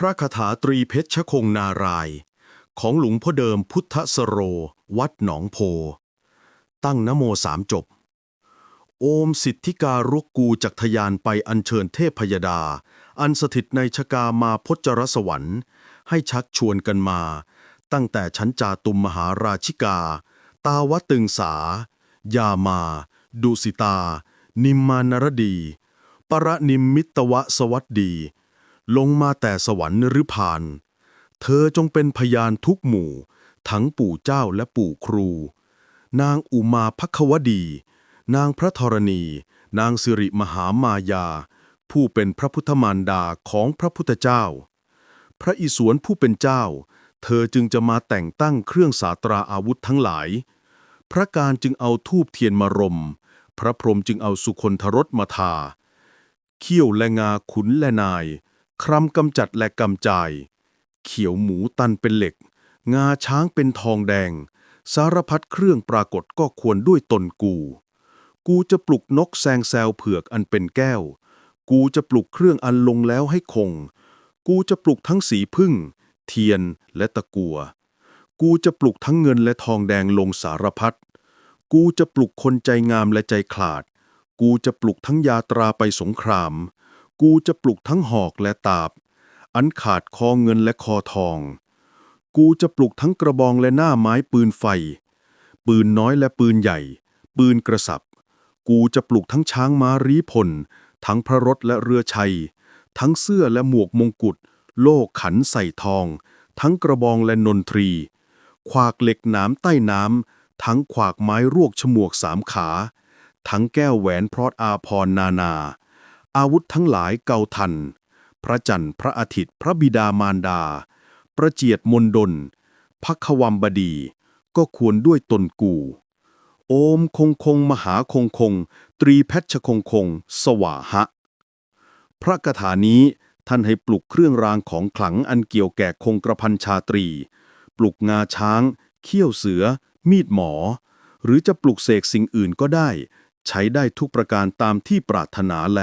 พระคาถาตรีเพชรคงนาราย ของหลวงพ่อเดิมพุทธสโร วัดหนองโพ ตั้งนโมสามจบ โอมสิทธิการุกกูจักทยานไปอัญเชิญเทพพยดา อันสถิตในชกามาพจรสวรรค์ ให้ชักชวนกันมา ตั้งแต่ชั้นจาตุมมหาราชิกา ตาวตึงสา ยามา ดุสิตา นิมมานรดี ปรนิมมิตวะสวัสดี ลงมาแต่สวรรค์หรือผ่าน เธอจงเป็นพยานทุกหมู่ ทั้งปู่เจ้าและปู่ครู นางอุมาพักวดี นางพระธรณี นางสิริมหามายา ผู้เป็นพระพุทธมารดาของพระพุทธเจ้า พระอิศวรผู้เป็นเจ้า เธอจึงจะมาแต่งตั้งเครื่องสาตราอาวุธทั้งหลาย พระการจึงเอาทูบเทียนมารม พระพรหมจึงเอาสุคนทรสมาทาเขี้ยวและงาขุนและนาย ครำกำจัดและกำจาย เขียวหมูตันเป็นเหล็ก งาช้างเป็นทองแดง สารพัดเครื่องปรากฏก็ควรด้วยตนกู กูจะปลุกนกแซงแซวเผือกอันเป็นแก้ว กูจะปลุกเครื่องอันลงแล้วให้คง กูจะปลุกทั้งสีพึ่ง เทียนและตะกัว กูจะปลุกทั้งเงินและทองแดงลงสารพัดกูจะปลุกคนใจงามและใจขลาด กูจะปลุกทั้งยาตราไปสงคราม กูจะปลุกทั้งหอกและตาบ อันขาดคอเงินและคอทอง กูจะปลุกทั้งกระบองและหน้าไม้ปืนไฟ ปืนน้อยและปืนใหญ่ ปืนกระสับ กูจะปลุกทั้งช้างม้ารีพล ทั้งพระรถและเรือชัย ทั้งเสื้อและหมวกมงกุฎ โล่ขันใส่ทอง ทั้งกระบองและนนทรี ขวากเหล็กหนามใต้น้ำ ทั้งขวากไม้รวกฉมวกสามขา ทั้งแก้วแหวนพรอดอาพรนานา อาวุธทั้งหลายเกาทัน พระจันทร์พระอาทิตย์พระบิดามารดา ประเจียดมนดลพักขวัมบดี ก็ควรด้วยตนกู โอมคงคงมหาคงคง ตรีแพชคงคง สวาหะ พระคาถานี้ท่านให้ปลุกเครื่องรางของขลังอันเกี่ยวแก่คงกระพันชาตรี ปลุกงาช้าง เขี้ยวเสือ มีดหมอ หรือจะปลุกเสกสิ่งอื่นก็ได้ ใช้ได้ทุกประการตามที่ปรารถนาแล